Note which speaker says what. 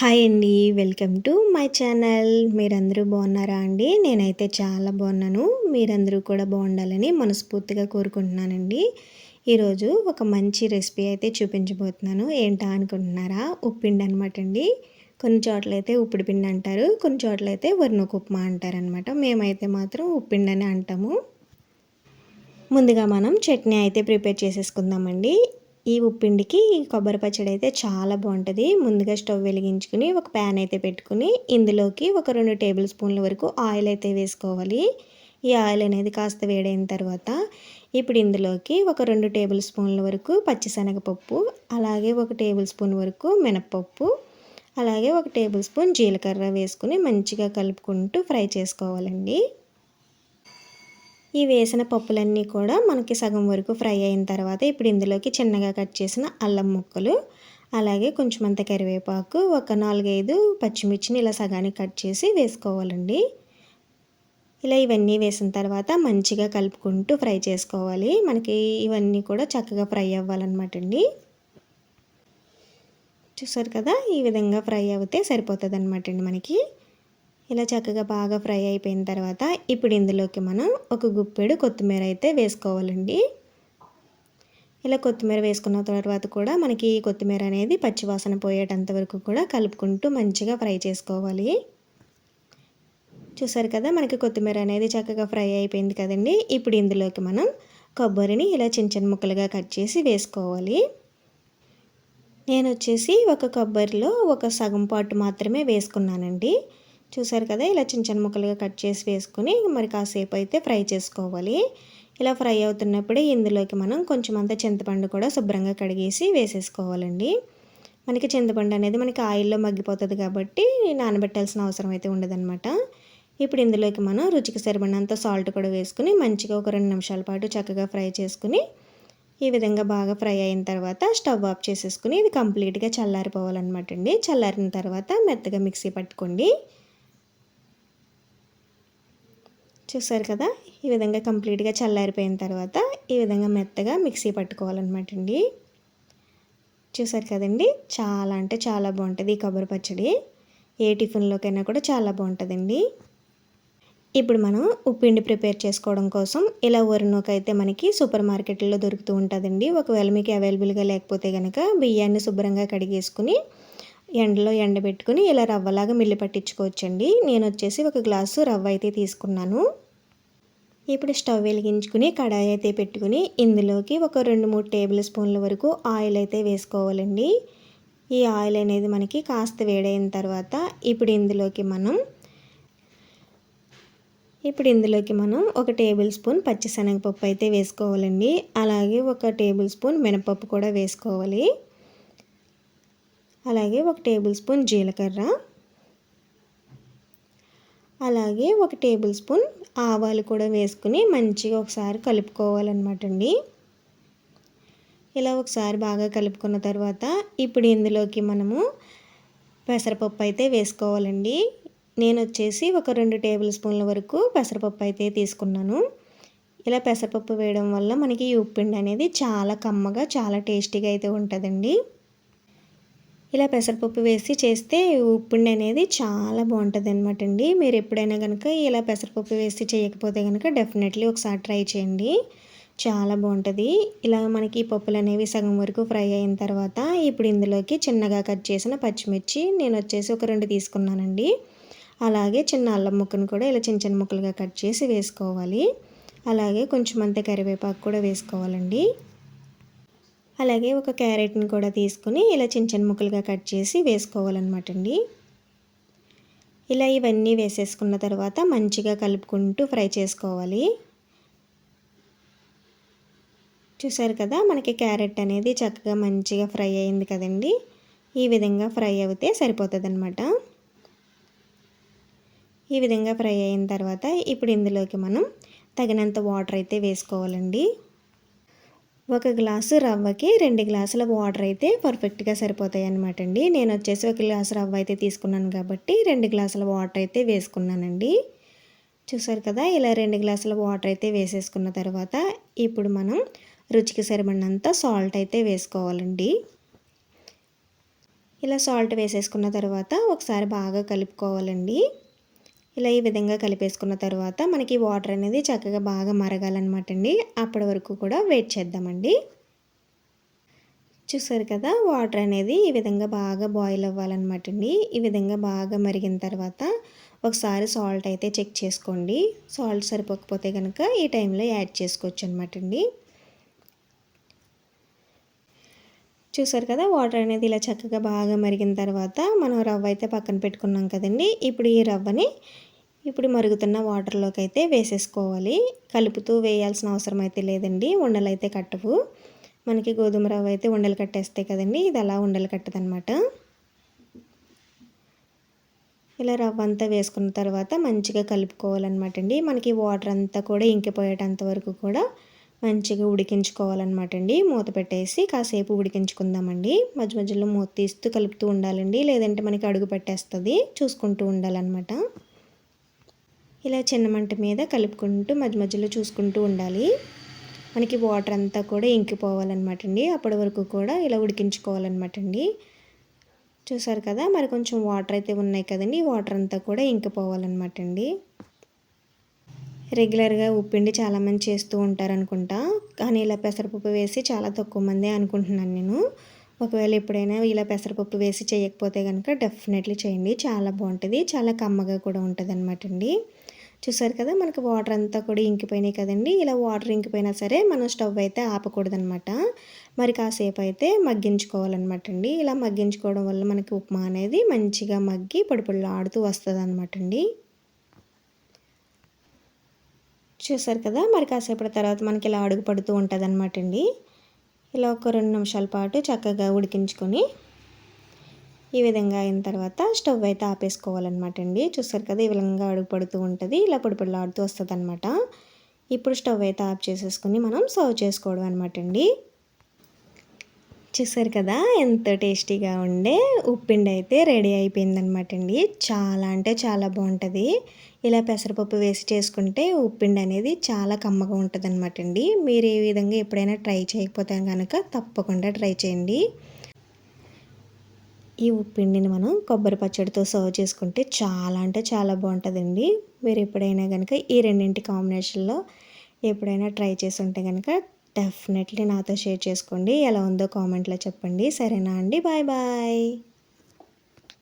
Speaker 1: Hi అండి welcome to my channel. మీరందరూ బాగున్నారా అండి? నేనైతే చాలా బాగున్నాను. మీరందరూ కూడా బాగుండాలని మనస్ఫూర్తిగా కోరుకుంటున్నానండి. ఈరోజు ఒక మంచి రెసిపీ అయితే చూపించబోతున్నాను. ఏంటా అనుకుంటున్నారా? ఉప్పిండి అనమాట అండి. కొన్ని చోట్ల అయితే ఉప్పుడు పిండి అంటారు కొన్ని చోట్ల అయితే వరినొక ఉప్మా అంటారనమాట మేమైతే మాత్రం ఉప్పిండి అని అంటాము. ముందుగా మనం చట్నీ అయితే ప్రిపేర్ చేసేసుకుందామండి. ఈ ఉప్పిండికి కొబ్బరి పచ్చడి అయితే చాలా బాగుంటుంది. ముందుగా స్టవ్ వెలిగించుకుని ఒక ప్యాన్ అయితే పెట్టుకుని ఇందులోకి ఒక రెండు టేబుల్ స్పూన్ల వరకు ఆయిల్ అయితే వేసుకోవాలి. ఈ ఆయిల్ అనేది కాస్త వేడైన తర్వాత ఇప్పుడు ఇందులోకి ఒక రెండు టేబుల్ స్పూన్ల వరకు పచ్చిశనగపప్పు అలాగే ఒక టేబుల్ స్పూన్ వరకు మినప్పప్పు అలాగే ఒక టేబుల్ స్పూన్ జీలకర్ర వేసుకుని మంచిగా కలుపుకుంటూ ఫ్రై చేసుకోవాలండి. ఈ వేసిన పప్పులన్నీ కూడా మనకి సగం వరకు ఫ్రై అయిన తర్వాత ఇప్పుడు ఇందులోకి చిన్నగా కట్ చేసిన అల్లం ముక్కలు అలాగే కొంచెం అంత కరివేపాకు ఒక నాలుగైదు పచ్చిమిర్చిని ఇలా సగానికి కట్ చేసి వేసుకోవాలండి. ఇలా ఇవన్నీ వేసిన తర్వాత మంచిగా కలుపుకుంటూ ఫ్రై చేసుకోవాలి. మనకి ఇవన్నీ కూడా చక్కగా ఫ్రై అవ్వాలన్నమాట అండి చూసారు కదా? ఈ విధంగా ఫ్రై అవుతే సరిపోతుంది అనమాట అండి మనకి. ఇలా చక్కగా బాగా ఫ్రై అయిపోయిన తర్వాత ఇప్పుడు ఇందులోకి మనం ఒక గుప్పెడు కొత్తిమీర అయితే వేసుకోవాలండి. ఇలా కొత్తిమీర వేసుకున్న తర్వాత కూడా మనకి కొత్తిమీర అనేది పచ్చివాసన పోయేటంత వరకు కూడా కలుపుకుంటూ మంచిగా ఫ్రై చేసుకోవాలి. చూసారు కదా మనకి కొత్తిమీర అనేది చక్కగా ఫ్రై అయిపోయింది కదండి. ఇప్పుడు ఇందులోకి మనం కొబ్బరిని ఇలా చిన్న చిన్న ముక్కలుగా కట్ చేసి వేసుకోవాలి. నేను వచ్చేసి ఒక కొబ్బరిలో ఒక సగం పాటు మాత్రమే వేసుకున్నానండి. చూసారు కదా ఇలా చిన్న చిన్న ముక్కలుగా కట్ చేసి వేసుకొని మరి కాసేపు అయితే ఫ్రై చేసుకోవాలి. ఇలా ఫ్రై అవుతున్నప్పుడే ఇందులోకి మనం కొంచెం అంత చింతపండు కూడా శుభ్రంగా కడిగేసి వేసేసుకోవాలండి. మనకి చింతపండు అనేది మనకి ఆయిల్లో మగ్గిపోతుంది కాబట్టి నానబెట్టాల్సిన అవసరం అయితే ఉండదన్నమాట. ఇప్పుడు ఇందులోకి మనం రుచికి సరిపడినంత సాల్ట్ కూడా వేసుకుని మంచిగా ఒక రెండు నిమిషాల పాటు చక్కగా ఫ్రై చేసుకుని ఈ విధంగా బాగా ఫ్రై అయిన తర్వాత స్టవ్ ఆఫ్ చేసేసుకుని ఇది కంప్లీట్గా చల్లారిపోవాలన్నమాట అండి. చల్లారిన తర్వాత మెత్తగా మిక్సీ పట్టుకోండి. చూసారు కదా? ఈ విధంగా కంప్లీట్గా చల్లారిపోయిన తర్వాత ఈ విధంగా మెత్తగా మిక్సీ పట్టుకోవాలన్నమాట అండి. చూసారు కదండి? చాలా అంటే చాలా బాగుంటుంది ఈ కొబ్బరి పచ్చడి. ఏ టిఫిన్లోకైనా కూడా చాలా బాగుంటుందండి. ఇప్పుడు మనం ఉప్పిండి ప్రిపేర్ చేసుకోవడం కోసం ఇలా అయితే మనకి సూపర్ మార్కెట్లో దొరుకుతూ ఉంటుందండి. ఒకవేళ మీకు అవైలబుల్గా లేకపోతే కనుక బియ్యాన్ని శుభ్రంగా కడిగేసుకుని ఎండలో ఎండబెట్టుకుని ఇలా రవ్వలాగా మిల్లి పట్టించుకోవచ్చండి. నేను వచ్చేసి ఒక గ్లాసు రవ్వ అయితే తీసుకున్నాను. ఇప్పుడు స్టవ్ వెలిగించుకుని కడాయి అయితే పెట్టుకుని ఇందులోకి ఒక రెండు మూడు టేబుల్ స్పూన్ల వరకు ఆయిల్ అయితే వేసుకోవాలండి. ఈ ఆయిల్ అనేది మనకి కాస్త వేడైన తర్వాత ఇప్పుడు ఇందులోకి మనం ఇప్పుడు ఇందులోకి మనం ఒక టేబుల్ స్పూన్ పచ్చిశనగపప్పు అయితే వేసుకోవాలండి. అలాగే ఒక టేబుల్ స్పూన్ మినపప్పు కూడా వేసుకోవాలి. అలాగే ఒక టేబుల్ స్పూన్ జీలకర్ర. అలాగే ఒక టేబుల్ స్పూన్ ఆవాలు కూడా వేసుకుని మంచిగా ఒకసారి కలుపుకోవాలన్నమాట అండి. ఇలా ఒకసారి బాగా కలుపుకున్న తర్వాత ఇప్పుడు ఇందులోకి మనము పెసరపప్పు అయితే వేసుకోవాలండి. నేను వచ్చేసి ఒక రెండు టేబుల్ స్పూన్ల వరకు పెసరపప్పు అయితే తీసుకున్నాను. ఇలా పెసరపప్పు వేయడం వల్ల మనకి ఉప్పిండి అనేది చాలా కమ్మగా చాలా టేస్టీగా అయితే ఉంటుందండి. ఇలా పెసరపప్పు వేసి చేస్తే ఉప్పుండి అనేది చాలా బాగుంటుంది అనమాట అండి. మీరు ఎప్పుడైనా కనుక ఇలా పెసరపప్పు వేసి చేయకపోతే కనుక డెఫినెట్లీ ఒకసారి ట్రై చేయండి. చాలా బాగుంటుంది ఇలా మనకి పప్పులు అనేవి సగం వరకు ఫ్రై అయిన తర్వాత ఇప్పుడు ఇందులోకి చిన్నగా కట్ చేసిన పచ్చిమిర్చి నేను వచ్చేసి ఒక రెండు తీసుకున్నానండి. అలాగే చిన్న అల్లం ముక్కను కూడా ఇలా చిన్న చిన్న ముక్కలుగా కట్ చేసి వేసుకోవాలి. అలాగే కొంచెం అంత కరివేపాకు కూడా వేసుకోవాలండి. అలాగే ఒక క్యారెట్ని కూడా తీసుకుని ఇలా చిన్న చిన్న ముక్కలుగా కట్ చేసి వేసుకోవాలన్నమాట అండి. ఇలా ఇవన్నీ వేసేసుకున్న తర్వాత మంచిగా కలుపుకుంటూ ఫ్రై చేసుకోవాలి. చూసారు కదా మనకి క్యారెట్ అనేది చక్కగా మంచిగా ఫ్రై అయింది కదండి. ఈ విధంగా ఫ్రై అవుతే సరిపోతుంది అనమాట ఈ విధంగా ఫ్రై అయిన తర్వాత ఇప్పుడు ఇందులోకి మనం తగినంత వాటర్ అయితే వేసుకోవాలండి. ఒక గ్లాసు రవ్వకి రెండు గ్లాసుల వాటర్ అయితే పర్ఫెక్ట్గా సరిపోతాయి అనమాట అండి నేను వచ్చేసి ఒక గ్లాసు రవ్వ అయితే తీసుకున్నాను కాబట్టి రెండు గ్లాసుల వాటర్ అయితే వేసుకున్నానండి. చూసారు కదా ఇలా రెండు గ్లాసుల వాటర్ అయితే వేసేసుకున్న తర్వాత ఇప్పుడు మనం రుచికి సరిపడినంత సాల్ట్ అయితే వేసుకోవాలండి. ఇలా సాల్ట్ వేసేసుకున్న తర్వాత ఒకసారి బాగా కలుపుకోవాలండి. ఇలా ఈ విధంగా కలిపేసుకున్న తర్వాత మనకి వాటర్ అనేది చక్కగా బాగా మరగాలన్నమాట అండి అప్పటి వరకు కూడా వెయిట్ చేద్దామండి. చూసారు కదా వాటర్ అనేది ఈ విధంగా బాగా బాయిల్ అవ్వాలన్నమాట అండి ఈ విధంగా బాగా మరిగిన తర్వాత ఒకసారి సాల్ట్ అయితే చెక్ చేసుకోండి. సాల్ట్ సరిపోకపోతే కనుక ఈ టైంలో యాడ్ చేసుకోవచ్చు అనమాట అండి చూసారు కదా వాటర్ అనేది ఇలా చక్కగా బాగా మరిగిన తర్వాత మనం రవ్వ అయితే పక్కన పెట్టుకున్నాం కదండి. ఇప్పుడు ఈ రవ్వని ఇప్పుడు మరుగుతున్న వాటర్లోకి అయితే వేసేసుకోవాలి. కలుపుతూ వేయాల్సిన అవసరం అయితే లేదండి. ఉండలు అయితే కట్టవు. మనకి గోధుమ రవ్వ అయితే ఉండలు కట్టేస్తాయి కదండి. ఇది అలా ఉండలు కట్టదనమాట ఇలా రవ్వ అంతా వేసుకున్న తర్వాత మంచిగా కలుపుకోవాలన్నమాట అండి. మనకి వాటర్ అంతా కూడా ఇంకిపోయేటంత వరకు కూడా మంచిగా ఉడికించుకోవాలన్నమాట అండి. మూత పెట్టేసి కాసేపు ఉడికించుకుందామండి. మధ్య మధ్యలో మూత తీస్తూ కలుపుతూ ఉండాలండి. లేదంటే మనకి అడుగు పెట్టేస్తుంది. చూసుకుంటూ ఉండాలన్నమాట. ఇలా చిన్న మంట మీద కలుపుకుంటూ మధ్య మధ్యలో చూసుకుంటూ ఉండాలి. మనకి వాటర్ అంతా కూడా ఇంకిపోవాలన్నమాట అండి. అప్పటి వరకు కూడా ఇలా ఉడికించుకోవాలన్నమాట అండి. చూసారు కదా మరి కొంచెం వాటర్ అయితే ఉన్నాయి కదండి. వాటర్ అంతా కూడా ఇంకిపోవాలన్నమాట అండి. రెగ్యులర్గా ఉప్పిండి చాలామంది చేస్తూ ఉంటారనుకుంటా. కానీ ఇలా పెసరపప్పు వేసి చాలా తక్కువ మంది అనుకుంటున్నాను నేను. ఒకవేళ ఎప్పుడైనా ఇలా పెసరపప్పు వేసి చేయకపోతే కనుక డెఫినెట్లీ చేయండి. చాలా బాగుంటుంది. చాలా కమ్మగా కూడా ఉంటుంది అనమాట అండి. చూసారు కదా మనకు వాటర్ అంతా కూడా ఇంకిపోయినాయి కదండి. ఇలా వాటర్ ఇంకిపోయినా సరే మనం స్టవ్ అయితే ఆపకూడదనమాట మరి కాసేపు అయితే మగ్గించుకోవాలన్నమాట అండి. ఇలా మగ్గించుకోవడం వల్ల మనకి ఉప్మా అనేది మంచిగా మగ్గి పొడిపొడిలో ఆడుతూ వస్తుంది అనమాట అండి. చూసారు కదా మరి కాసేపటి తర్వాత మనకి ఇలా అడుగు పడుతూ ఉంటుంది అనమాట అండి. ఇలా ఒక రెండు నిమిషాల పాటు చక్కగా ఉడికించుకొని ఈ విధంగా అయిన తర్వాత స్టవ్ అయితే ఆపేసుకోవాలన్నమాట అండి. చూస్తారు కదా ఈ విధంగా అడుగు పడుతూ ఉంటుంది ఇలా పొడి పొడిలాడుతూ వస్తుంది అనమాట ఇప్పుడు స్టవ్ అయితే ఆఫ్ చేసేసుకొని మనం సర్వ్ చేసుకోవడం అనమాట అండి. చూసారు కదా ఎంత టేస్టీగా ఉండే ఉప్పిండి అయితే రెడీ అయిపోయిందనమాట అండి. చాలా అంటే చాలా బాగుంటుంది. ఇలా పెసరపప్పు వేసి చేసుకుంటే ఉప్పిండి అనేది చాలా కమ్మగా ఉంటుంది అనమాట అండి. మీరు ఏ విధంగా ఎప్పుడైనా ట్రై చేయకపోతే కనుక తప్పకుండా ట్రై చేయండి. ఈ ఉప్పిండిని మనం కొబ్బరి పచ్చడితో సర్వ్ చేసుకుంటే చాలా అంటే చాలా బాగుంటుందండి. మీరు ఎప్పుడైనా కనుక ఈ రెండింటి కాంబినేషన్లో ఎప్పుడైనా ట్రై చేసి ఉంటే కనుక డెఫినెట్లీ నాతో షేర్ చేసుకోండి ఎలా ఉందో కామెంట్లో చెప్పండి. సరేనా అండి? Bye bye.